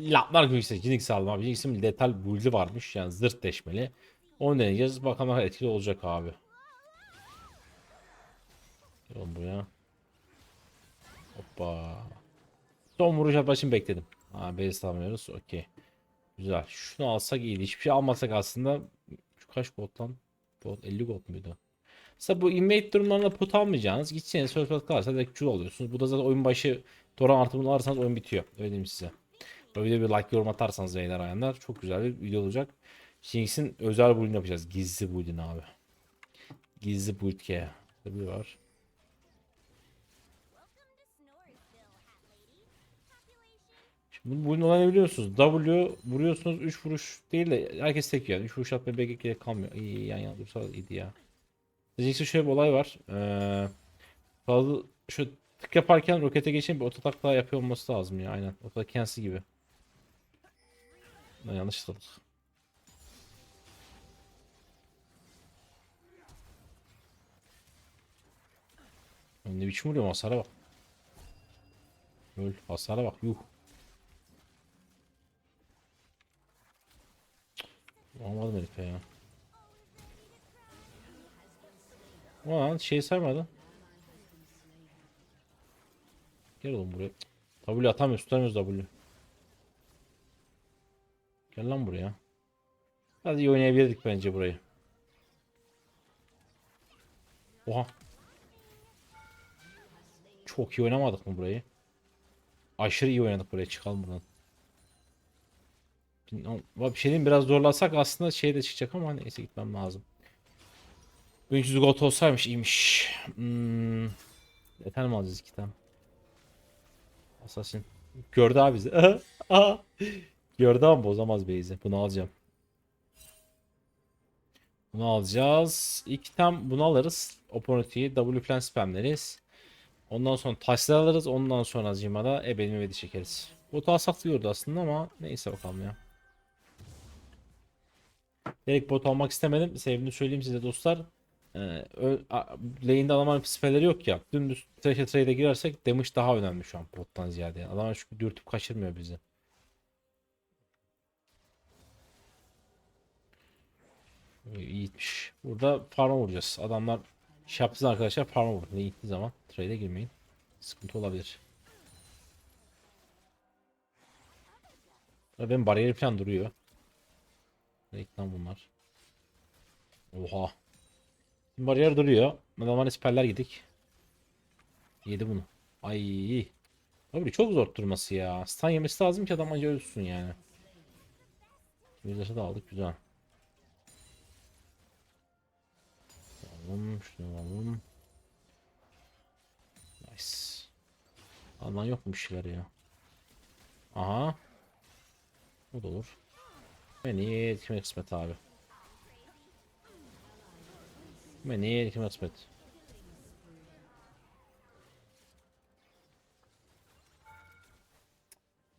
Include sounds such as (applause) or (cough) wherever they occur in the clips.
Laplar işte Jinx aldım abi. Jinx'in detal build'i varmış yani zırt deşmeli. Onu deneyeceğiz. Bakalım etkili olacak abi. Oğlum buraya. Hoppa. Son vuruş atmak için bekledim. Ha base almıyoruz. Okey. Güzel. Şunu alsak iyiydi. Hiçbir şey almasak aslında şu kaç gold lan? Gold 50 gold muydu? Mesela bu invade durumlarında pot almayacağınız. Gideceğiniz first blood kalırsa direkt Q alıyorsunuz. Bu da zaten oyun başı Doran artımını alırsanız oyun bitiyor. Öyle diyeyim size. Videoya bir like yorum atarsanız beyler ayanlar çok güzel bir video olacak. Jinx'in özel build'ini yapacağız. Gizli build'ini abi. Gizli build ki. Tabii var. Şimdi bu build'in olayını biliyorsunuz. W vuruyorsunuz 3 vuruş değil de herkes tek yani. 3 vuruş atmaya belki gerek kalmıyor. İyi yan yana dursa iyiydi ya. Jinx'in şöyle bir olay var. Ee, fazla şu tık yaparken rokete geçen bir ototak daha yapıyor olması lazım ya aynen. Ototak kendisi gibi. Ben yanlış. Lan Ne biçim vuruyor hasara bak. Öl hasara bak yuh. Olmadı herife ya. Ulan şey saymadı. Gel oğlum buraya. W atamıyoruz tutamıyoruz W. Gel lan buraya. Hadi iyi oynayabilirdik bence burayı. Oha. Çok iyi oynamadık mı burayı? Aşırı iyi oynadık buraya çıkalım buradan. Bir şey biraz zorlasak aslında şey de çıkacak ama neyse gitmem lazım. 1300 gold olsaymış iyiymiş. Hmm. Mi alacağız iki tane? Assassin. Gördü abi bizi. (laughs) Ama bozamaz base'i. Bunu alacağım. Bunu alacağız. İlk tam bunu alırız. Opportunity'yi W plan spamleriz. Ondan sonra taşlar alırız. Ondan sonra Zima'da ebelimi vedi çekeriz. Botu alsak diyordu aslında ama neyse bakalım ya. Direkt bot almak istemedim. Sebebini söyleyeyim size dostlar. Ee, lane'de adamların spelleri yok ya. Dümdüz trash'e trade'e girersek damage daha önemli şu an bottan ziyade. Adamlar çünkü dürtüp kaçırmıyor bizi. İyiymiş. Burada farma vuracağız. Adamlar iş yapsın arkadaşlar farma vurun. Ne gittiği zaman trade'e girmeyin. Sıkıntı olabilir. Ya Benim bariyeri falan duruyor. Reklam bunlar. Oha. Bariyer duruyor. Adamlar siperler gidik. Yedi bunu. Ay. Abi çok zor durması ya. Stun yemesi lazım ki adam acı ölsün yani. Yüzdesi de aldık güzel. Alalım şunu alalım. Nice. Alman yok mu bir şeyler ya? Aha. Bu da olur. Beni kime kısmet abi. Beni kime kısmet.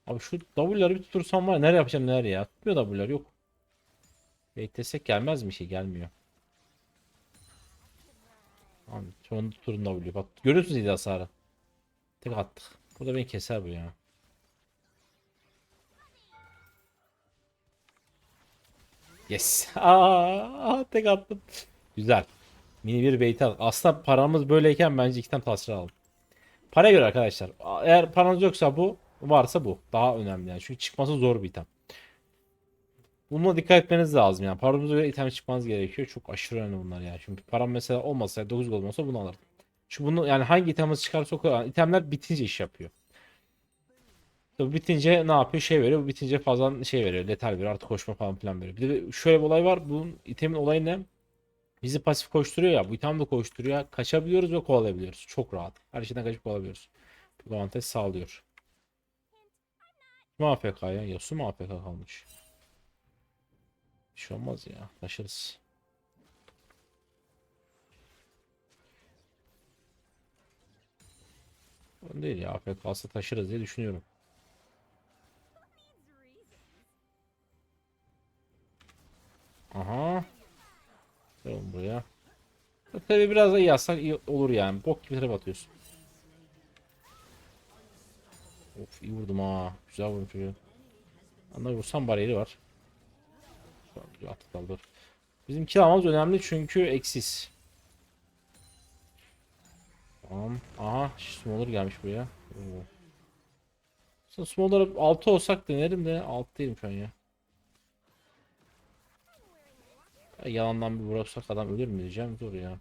Abi şu W'ları bir tutursam var ya, nereye yapacağım nereye ya. Tutmuyor W'lar yok. Beklesek gelmez mi şey gelmiyor. Abi sonunda tutturun W'yu. Bak görüyorsunuz iyi hasarı. Tek attık. Burada beni keser bu ya. Yes. (laughs) Aa, tek attım. Güzel. Mini bir bait aldık. Aslında paramız böyleyken bence iki tane tasvir alalım. Paraya göre arkadaşlar. Eğer paranız yoksa bu, varsa bu. Daha önemli yani. Çünkü çıkması zor bir item. Buna dikkat etmeniz lazım yani. Paranıza göre item çıkmanız gerekiyor. Çok aşırı önemli bunlar yani. Çünkü param mesela olmasaydı 9 gold olsa bunu alırdım. Şu bunu yani hangi itemimiz çıkarsa o kadar. itemler bitince iş yapıyor. Tabii bitince ne yapıyor? Şey veriyor. Bu bitince fazla şey veriyor. Letal veriyor. Artık koşma falan filan veriyor. Bir de şöyle bir olay var. Bunun itemin olayı ne? Bizi pasif koşturuyor ya. Bu item de koşturuyor. Kaçabiliyoruz ve kovalayabiliyoruz. Çok rahat. Her şeyden kaçıp kovalayabiliyoruz. Bu avantaj sağlıyor. Kim AFK ya? Yasu mu AFK kalmış? Bir şey olmaz ya. Taşırız. Sorun değil ya. AFK kalsa taşırız diye düşünüyorum. Aha. Tamam buraya. Tabii biraz da iyi yazsak iyi olur yani. Bok gibi trap atıyorsun. Of iyi vurdum ha. Güzel vurdum çocuğu. Ana vursam bariyeri var. Aldı. Bizim kill almamız önemli çünkü eksiz. Tamam. Aha Smolder gelmiş buraya. Oo. Smolder'a 6 olsak denerim de 6 değilim şu an ya. Ya Yalandan bir vurursak adam ölür mü diyeceğim. Dur ya.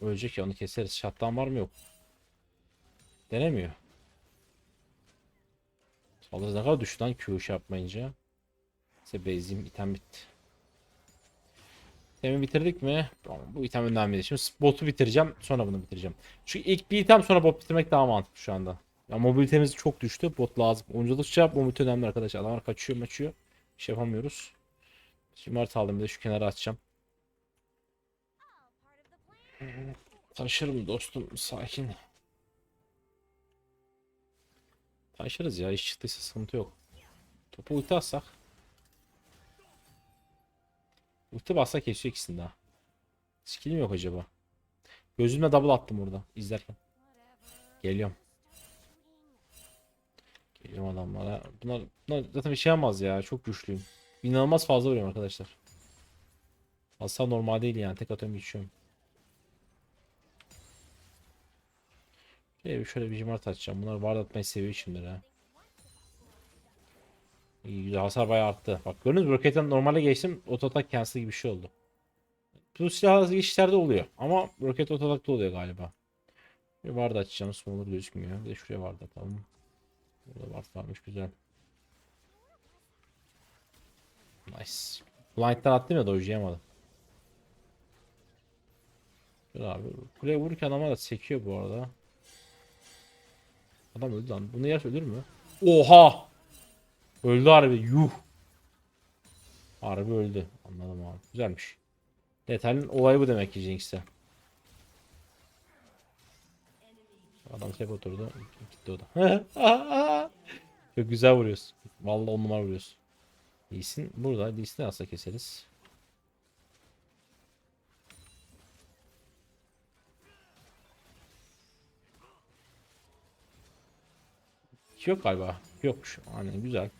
Ölecek ya onu keseriz. Şattan var mı yok. Denemiyor. Saldırı ne kadar düştü lan Q iş yapmayınca. İşte bezim item bitti. İtemi bitirdik mi? Bu item önemli. Şimdi botu bitireceğim. Sonra bunu bitireceğim. Çünkü ilk bir item sonra bot bitirmek daha mantıklı şu anda. Ya mobilitemiz çok düştü. Bot lazım. Oyunculukça mobilite önemli arkadaşlar. Adamlar kaçıyor maçıyor. Bir şey yapamıyoruz. Şimdi harita aldım bir de şu kenara atacağım. Taşırım dostum sakin. Taşırız ya iş çıktıysa sıkıntı yok. Topu ulti atsak. Ulti bassak kesiyor ikisini daha. Skillim yok acaba. Gözümle double attım orada izlerken. Geliyorum. Geliyorum adamlara. Bunlar, bunlar zaten bir şey yapmaz ya. Çok güçlüyüm. İnanılmaz fazla vuruyorum arkadaşlar. Hasar normal değil yani. Tek atıyorum geçiyorum. Şöyle bir, şöyle bir cimart açacağım. Bunlar var atmayı seviyor şimdi ha. İyi hasar bayağı arttı. Bak gördünüz mü? Rocket'ten normale geçtim. Ototak cancel gibi bir şey oldu. Bu silah geçişlerde oluyor. Ama roket ototakta oluyor galiba. Bir vardı açacağım. Smaller gözükmüyor. Bir de şuraya vardı atalım. Burada var varmış güzel. Nice. Blind'den attım ya dojlayamadım. Dur abi. Kuleye vururken ama da sekiyor bu arada. Adam öldü lan. Bunu yer ölür mü? Oha! Öldü harbi. Yuh. Harbi öldü. Anladım abi. Güzelmiş. Detaylı olayı bu demek ki Jinx'te. Adam tek oturdu. Gitti o da. (laughs) Çok güzel vuruyorsun. Vallahi on numara vuruyorsun. Lee'sin burada. Lee'sini asla keseriz. Yok galiba. Yokmuş. Hani güzel.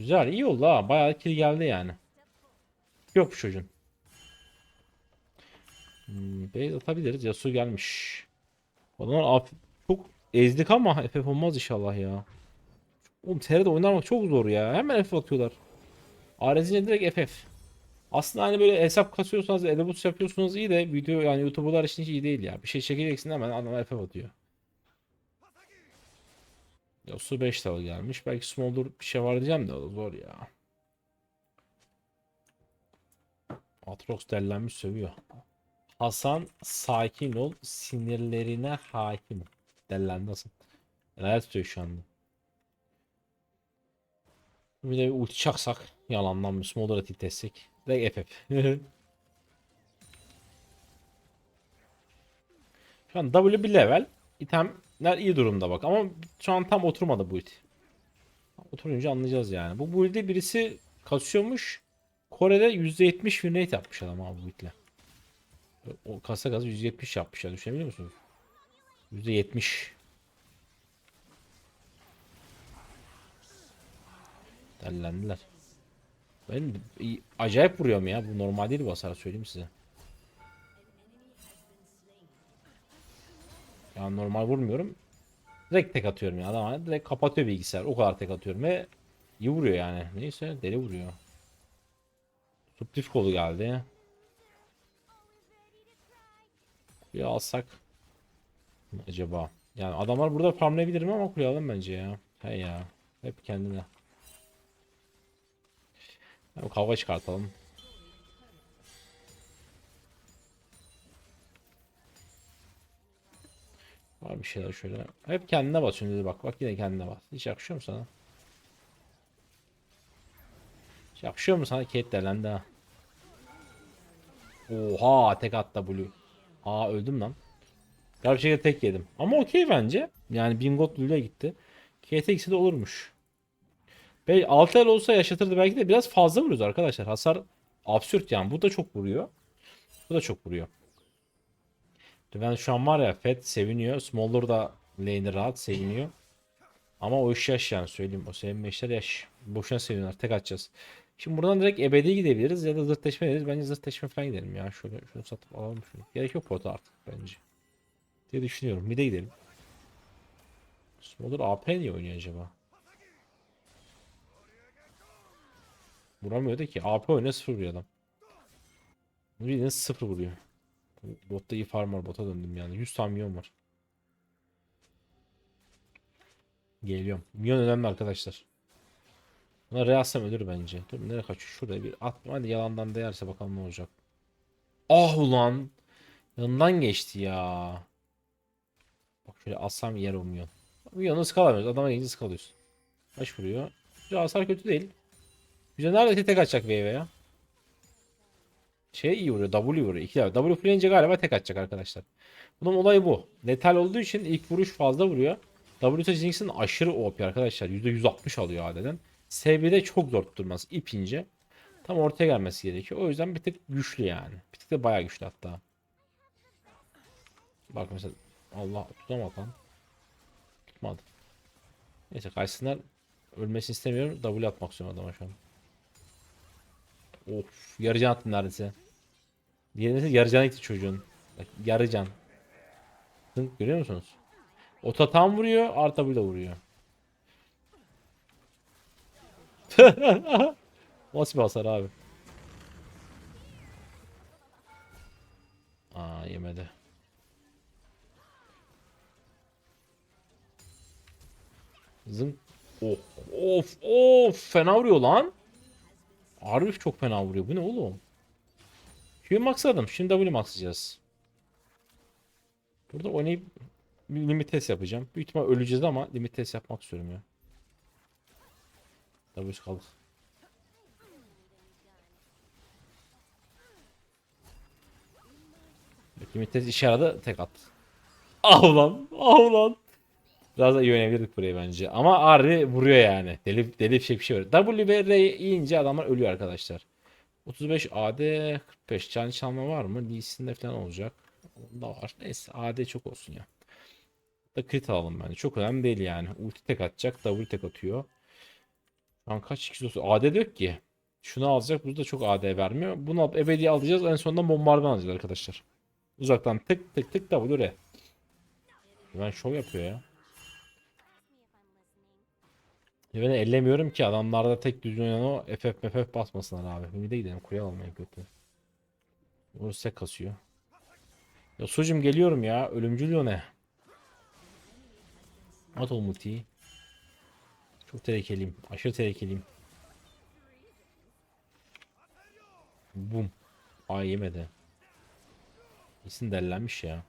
Güzel. iyi oldu ha. Bayağı kill geldi yani. Yokmuş çocuğun. Hmm, base atabiliriz. Yasuo gelmiş. Adamlar çok ezdik ama FF olmaz inşallah ya. Oğlum TR'de oynamak çok zor ya. Hemen FF atıyorlar. Arezince direkt FF. Aslında hani böyle hesap kasıyorsanız, elebus yapıyorsunuz iyi de video yani YouTuber'lar için hiç iyi değil ya. Bir şey çekeceksin hemen adam FF atıyor. Ya su 5 level gelmiş. Belki smolder bir şey var diyeceğim de o zor ya. Atrox dellenmiş sövüyor. Hasan sakin ol. Sinirlerine hakim. Dellendi Hasan. Neler tutuyor şu anda. Bir de bir ulti çaksak. Yalandan bir smolder'a tilt etsek. Direkt FF. (laughs) Şu an W bir level. İtemler iyi durumda bak ama şu an tam oturmadı bu ulti. Oturunca anlayacağız yani. Bu build'de birisi kasıyormuş. Kore'de %70 win rate yapmış adam abi bu ultiyle. O kasa gazı 170 yapmış ya düşünebiliyor musunuz? %70. Dellendiler. Ben acayip vuruyorum ya. Bu normal değil bu hasar söyleyeyim size. Yani normal vurmuyorum. Direkt tek atıyorum ya. Adam hani direkt kapatıyor bilgisayar. O kadar tek atıyorum ve iyi vuruyor yani. Neyse deli vuruyor. Subtif kolu geldi. Bir alsak acaba? Yani adamlar burada farmlayabilirim ama kule alalım bence ya. He ya. Hep kendine. Yani kavga çıkartalım. Var bir şeyler şöyle. Hep kendine basıyorsun dedi bak. Bak yine kendine bas. Hiç yakışıyor mu sana? Hiç yakışıyor mu sana? Kate delendi ha. Oha tek attı Blue. Aa öldüm lan. Gerçekten tek yedim. Ama okey bence. Yani Bingot Blue'ya gitti. Kate ikisi de olurmuş. Belki 6 el olsa yaşatırdı belki de biraz fazla vuruyoruz arkadaşlar. Hasar absürt yani. Bu da çok vuruyor. Bu da çok vuruyor. Ben şu an var ya Fed seviniyor. Smolder da lane'i rahat seviniyor. Ama o iş yaş yani söyleyeyim. O senin meşler yaş. Boşuna seviyorlar. Tek atacağız. Şimdi buradan direkt ebedi gidebiliriz ya da zırtleşme ederiz. Bence zırtleşme falan gidelim ya. Şöyle şunu satıp alalım şunu. Gerek yok pota artık bence. Diye düşünüyorum. Bir de gidelim. Smolder AP niye oynuyor acaba? Vuramıyor da ki. AP oynuyor sıfır vuruyor adam. Bildiğin sıfır vuruyor. Botta iyi farm var. Bota döndüm yani. 100 tane milyon var. Geliyorum. Milyon önemli arkadaşlar. Buna reaksam ölür bence. Dur nereye kaçıyor? Şuraya bir at. Hadi yalandan değerse bakalım ne olacak. Ah ulan. Yanından geçti ya. Bak şöyle alsam yer o milyon. Milyonu sıkalamıyoruz. Adama gelince sıkalıyoruz. Kaç vuruyor? Güzel hasar kötü değil. Güzel neredeyse tek atacak wave ya. Şey iyi vuruyor. W vuruyor. İki W. W fullenince galiba tek atacak arkadaşlar. Bunun olayı bu. Letal olduğu için ilk vuruş fazla vuruyor. W Jinx'in aşırı OP arkadaşlar. %160 alıyor adeden. SB'de çok zor tutturması. İp ince. Tam ortaya gelmesi gerekiyor. O yüzden bir tık güçlü yani. Bir tık da bayağı güçlü hatta. Bak mesela Allah tutamadı lan. Tutmadı. Neyse kaçsınlar. Ölmesini istemiyorum. W atmak istiyorum adama şu an. Of yarı can attım neredeyse. Diğerine yarı cana gitti çocuğun. Bak, yarı can. Zınk, görüyor musunuz? Ota tam vuruyor, arta da vuruyor. (laughs) Nasıl bir hasar abi? Aa yemedi. Zınk. Of of of fena vuruyor lan. Harbi çok fena vuruyor. Bu ne oğlum? Q maxladım. Şimdi W maxlayacağız. Burada oynayıp limit test yapacağım. Büyük ihtimal öleceğiz ama limit test yapmak istiyorum ya. W kaldık. Limit test işe yaradı. Tek at. Ah ulan. Ah ulan. Biraz da iyi oynayabilirdik burayı bence. Ama Arri vuruyor yani. Deli, deli bir şey bir şey var. W ve R yiyince adamlar ölüyor arkadaşlar. 35 AD 45 can çalma var mı? Lee Sin'de falan olacak. Onda var. Neyse AD çok olsun ya. Da crit alalım bence. Çok önemli değil yani. Ulti tek atacak. W tek atıyor. Şu an kaç kişi olsun? AD de yok ki. Şunu alacak. Bu da çok AD vermiyor. Bunu alıp ebedi alacağız. En sonunda bombardıman alacağız arkadaşlar. Uzaktan tık tık tık W. Ben şov yapıyor ya. Ben ellemiyorum ki adamlarda tek düzgün oynayan o FF MFF basmasınlar abi. Bir de gidelim kuyu almaya kötü. Tek kasıyor. Ya sucum geliyorum ya. Ölümcül o ne? At o multiyi. Çok tehlikeliyim. Aşırı tehlikeliyim. Bum. Ay yemedi. İsim dellenmiş ya.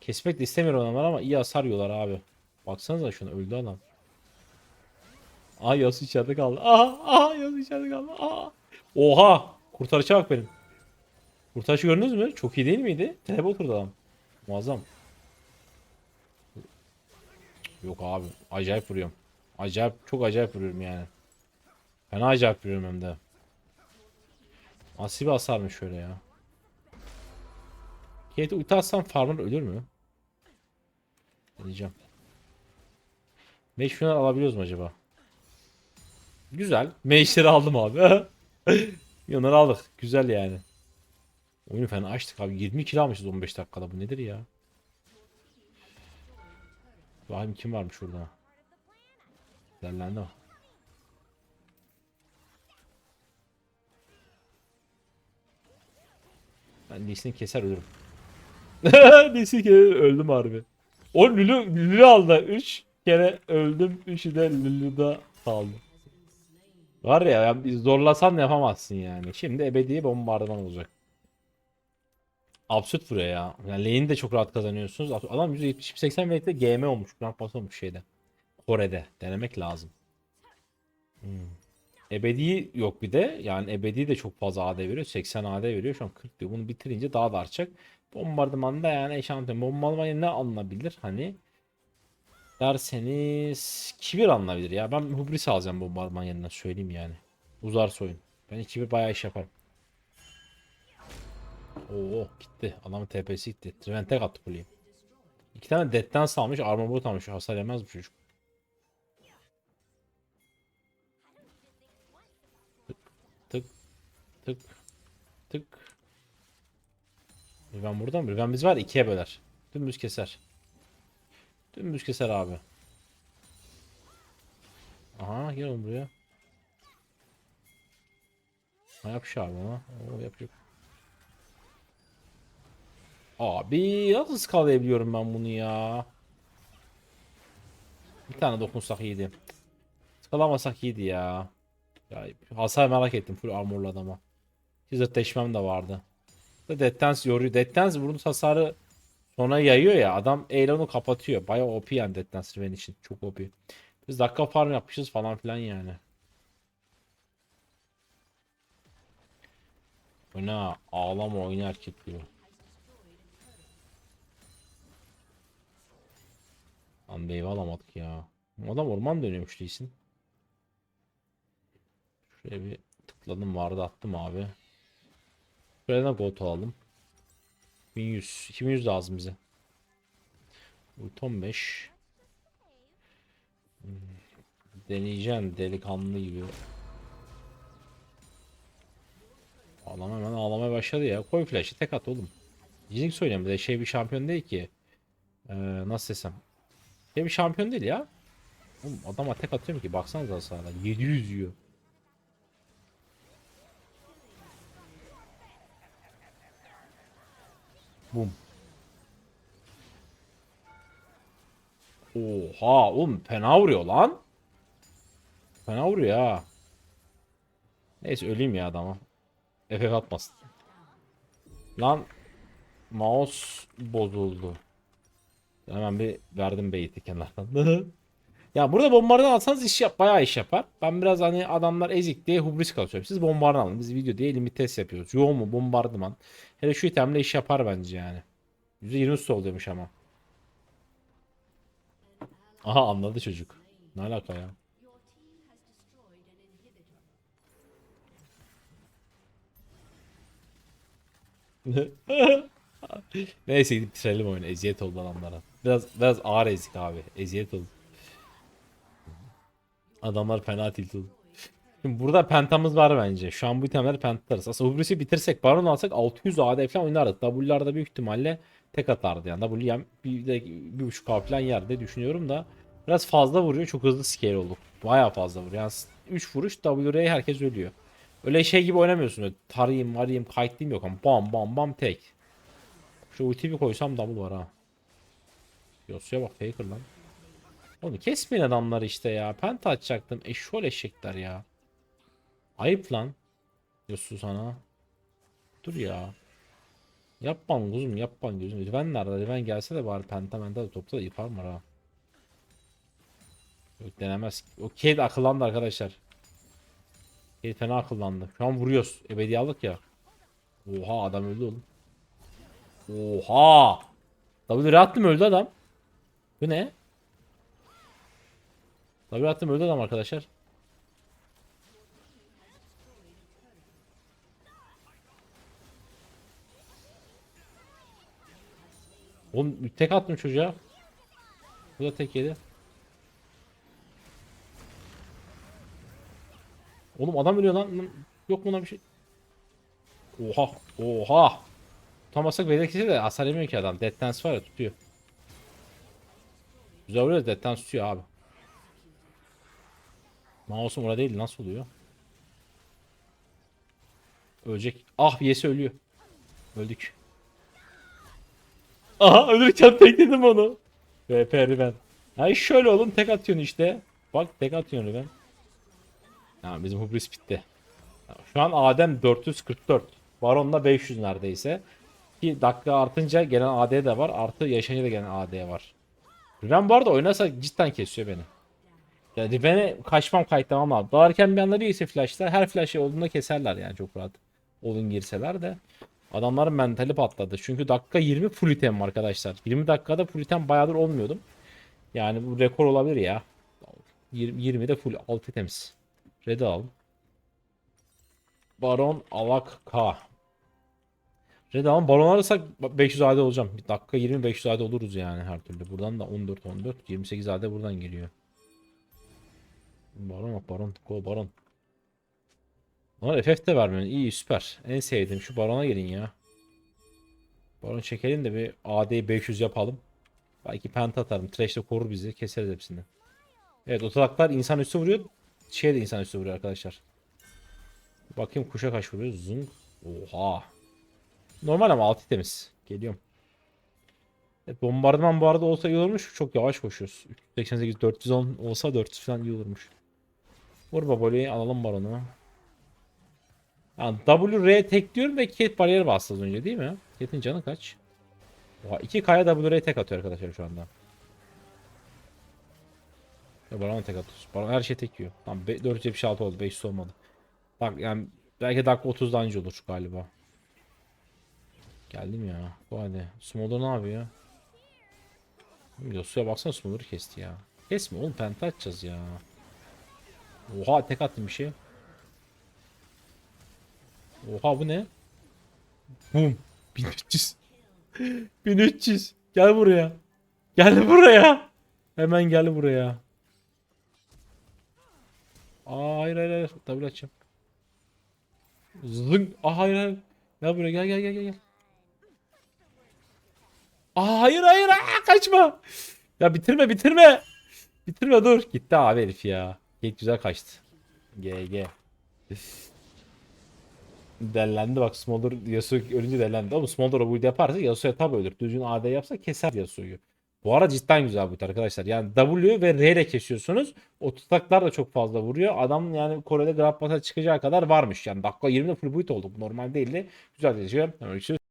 Kesmek de istemiyor adamlar ama iyi hasar yiyorlar abi. Baksanıza şuna öldü adam. Aa Yasu içeride kaldı. Aha aha Yasu içeride kaldı. Aha. Oha. Kurtarıcı bak benim. Kurtarıcı gördünüz mü? Çok iyi değil miydi? Trebe oturdu adam. Muazzam. Yok abi. Acayip vuruyorum. Acayip çok acayip vuruyorum yani. Fena acayip vuruyorum hem de. Asi bir hasarmış şöyle ya. Kate ulti atsam farmer ölür mü? Deneyeceğim. 5 final alabiliyoruz mu acaba? Güzel. Meşleri aldım abi. (laughs) Yonları aldık. Güzel yani. Oyunu fena açtık abi. 20 kilo almışız 15 dakikada. Bu nedir ya? Bakayım kim varmış orada. Derlendi o. Ben Lee'sini keser ölürüm. (laughs) Lee'sini keser öldüm harbi. O Lulu, Lulu aldı. 3 kere öldüm. 3'ü de Lulu'da kaldı. Var ya ya zorlasan yapamazsın yani. Şimdi ebedi bombardıman olacak. Absürt vuruyor ya. Yani lane'i de çok rahat kazanıyorsunuz. Adam %70-80 rate'de GM olmuş. Grand Pass olmuş şeyde. Kore'de. Denemek lazım. Hmm. Ebedi yok bir de. Yani ebedi de çok fazla AD veriyor. 80 AD veriyor. Şu an 40 diyor. Bunu bitirince daha da artacak. Bombardımanda yani eşantiyon. Bombardıman ne alınabilir? Hani Derseniz kibir alınabilir ya. Ben hubris alacağım bu barman yanına söyleyeyim yani. Uzar soyun. Ben kibir bayağı iş yaparım. Oo gitti. Adamın TP'si gitti. Trivente attı kuleyi. İki tane detten salmış. Armor bot almış. Hasar yemez bu çocuk. Tık. Tık. Tık. Riven buradan mı? Riven biz var ikiye böler. Dümdüz keser. Dümdüz keser abi. Aha gel oğlum buraya. Ha yap şu abi ona. Oo, yap yap. Abi nasıl skalayabiliyorum ben bunu ya? Bir tane dokunsak iyiydi. Skalamasak iyiydi ya. Ya hasar merak ettim full armorlu adama. Hizmetleşmem de vardı. Dance yoruyor. Dance vurduğu hasarı sonra yayıyor ya. Adam eyle onu kapatıyor. Bayağı OP yani Death Dance Riven için. Çok OP. Biz dakika farm yapmışız falan filan yani. Bu ne? Ağlama oyunu erkek diyor. Lan meyve alamadık ya. Adam orman dönüyormuş değilsin. Şuraya bir tıkladım vardı attım abi. Şuraya da gold alalım. 1100. 2100 lazım bize. Ult 15. Hmm. Deneyeceğim delikanlı gibi. Ağlama hemen ağlamaya başladı ya. Koy flash'ı tek at oğlum. Jinx söyleyeyim de şey bir şampiyon değil ki. Ee, nasıl desem. Şey bir şampiyon değil ya. Oğlum adama tek atıyorum ki baksanıza hasarına. 700 yiyor. Bum. Oha oğlum fena vuruyor lan. Fena vuruyor ha. Neyse öleyim ya adama. FF atmasın. Lan mouse bozuldu. Hemen bir verdim beyti kenardan. (laughs) ya burada bombardıman alsanız iş yap, bayağı iş yapar. Ben biraz hani adamlar ezik diye hubris kasıyorum. Siz bombardıman alın. Biz video diye limit test yapıyoruz. Yoğun mu bombardıman. Hele şu itemle iş yapar bence yani. %20 su oluyormuş ama. Aha anladı çocuk. Ne alaka ya? (laughs) Neyse gidip bitirelim oyunu. Eziyet oldu adamlara. Biraz biraz ağır ezik abi. Eziyet oldu. Adamlar fena tilt oldu. Şimdi burada pentamız var bence. Şu an bu itemleri pentarız. Aslında Hubris'i bitirsek Baron alsak 600 AD falan oynardık. W'larda büyük ihtimalle tek atardı yani. W bir de bir buçuk K falan yer diye düşünüyorum da. Biraz fazla vuruyor. Çok hızlı scale olduk. Bayağı fazla vuruyor. Yani 3 vuruş W'ye herkes ölüyor. Öyle şey gibi oynamıyorsun. Öyle tarayayım, marayım, kayıtlayayım yok ama bam bam bam tek. Şu ulti bir koysam double var ha. Yosuya bak faker lan. Onu kesmeyin adamları işte ya. Penta açacaktım. Eşşol eşekler ya. Ayıp lan. Yosu sana. Dur ya. Yapman kuzum yapman gözüm. Riven nerede? Riven gelse de bari penta menta da topla da yıpar mı ha? Yok denemez. O Kate akıllandı arkadaşlar. Kate fena akıllandı. Şu an vuruyoruz. Ebedi aldık ya. Oha adam öldü oğlum. Oha. W attım öldü adam. Bu ne? Attım öldü adam arkadaşlar. Oğlum tek attım çocuğa. Bu da tek yedi. Oğlum adam ölüyor lan. Yok mu lan bir şey? Oha. Oha. Tutamazsak belki de hasar yemiyor ki adam. Death Dance var ya tutuyor. Güzel vuruyor Death Dance tutuyor abi. Mouse'um orada değil nasıl oluyor? Ölecek. Ah Yesi ölüyor. Öldük. Aha ölürken tekledim onu. VP Riven. Ya şöyle oğlum tek atıyorsun işte. Bak tek atıyorsun Riven. Ha, bizim hubris bitti. Şu an Adem 444. Baron'da 500 neredeyse. Ki dakika artınca gelen AD de var. Artı yaşayınca da gelen AD var. Riven bu arada oynarsa cidden kesiyor beni. Yani Riven'e kaçmam kayıtlamam lazım. Dalarken bir anda değilse flashlar her flash olduğunda keserler yani çok rahat. Olun girseler de. Adamların mentali patladı. Çünkü dakika 20 full item arkadaşlar. 20 dakikada full item bayağıdır olmuyordum. Yani bu rekor olabilir ya. 20, 20'de full 6 items. Red al. Baron Alak K. Red alın. Baron alırsak 500 AD olacağım. Bir dakika 20 500 AD oluruz yani her türlü. Buradan da 14 14 28 AD buradan geliyor. Baron bak Baron. Go Baron. Onlar FF de vermiyor. İyi süper. En sevdiğim şu barona gelin ya. Baron çekelim de bir AD'yi 500 yapalım. Belki penta atarım. Trash de korur bizi. Keseriz hepsini. Evet otoraklar insan üstü vuruyor. Şey de insan üstü vuruyor arkadaşlar. Bakayım kuşa kaç vuruyor. Zung. Oha. Normal ama altı temiz. Geliyorum. Evet, bombardıman bu arada olsa iyi olurmuş. Çok yavaş koşuyoruz. 388 410 olsa 400 falan iyi olurmuş. Vur baboli alalım baronu. Yani W R tek diyorum ve Cat bariyeri bastı az önce değil mi? Cat'in canı kaç? Oha 2K'ya W R tek atıyor arkadaşlar şu anda. Ya Baron'a tek atıyoruz. Baron her şey tek yiyor. Tamam be- 476 oldu 500 olmadı. Bak yani belki dakika 30'da anca olur galiba. Geldim ya. Bu hadi. Smolder ne yapıyor? Yasuo'ya baksana Smolder'ı kesti ya. Kesme oğlum penta atacağız ya. Oha tek attım bir şey. Oha bu ne? Bum. 1300. 1300. Gel buraya. Gel buraya. Hemen gel buraya. Aa hayır hayır hayır. Double açacağım. Zıng. Aa hayır hayır. Gel buraya gel gel gel. gel. Aa hayır hayır aa, kaçma. Ya bitirme bitirme. Bitirme dur. Gitti abi herif ya. Git güzel kaçtı. GG. Dellendi bak Smolder Yasuo ölünce dellendi. Ama Smolder o build yaparsa Yasuo'ya tabi ölür. Düzgün AD yapsa keser Yasuo'yu. Bu ara cidden güzel build arkadaşlar. Yani W ve R ile kesiyorsunuz. O tutaklar da çok fazla vuruyor. Adam yani Kore'de Grab Pass'a çıkacağı kadar varmış. Yani dakika 20'de full build oldu. Bu normal değildi. Güzel geçiyor. Görüşürüz.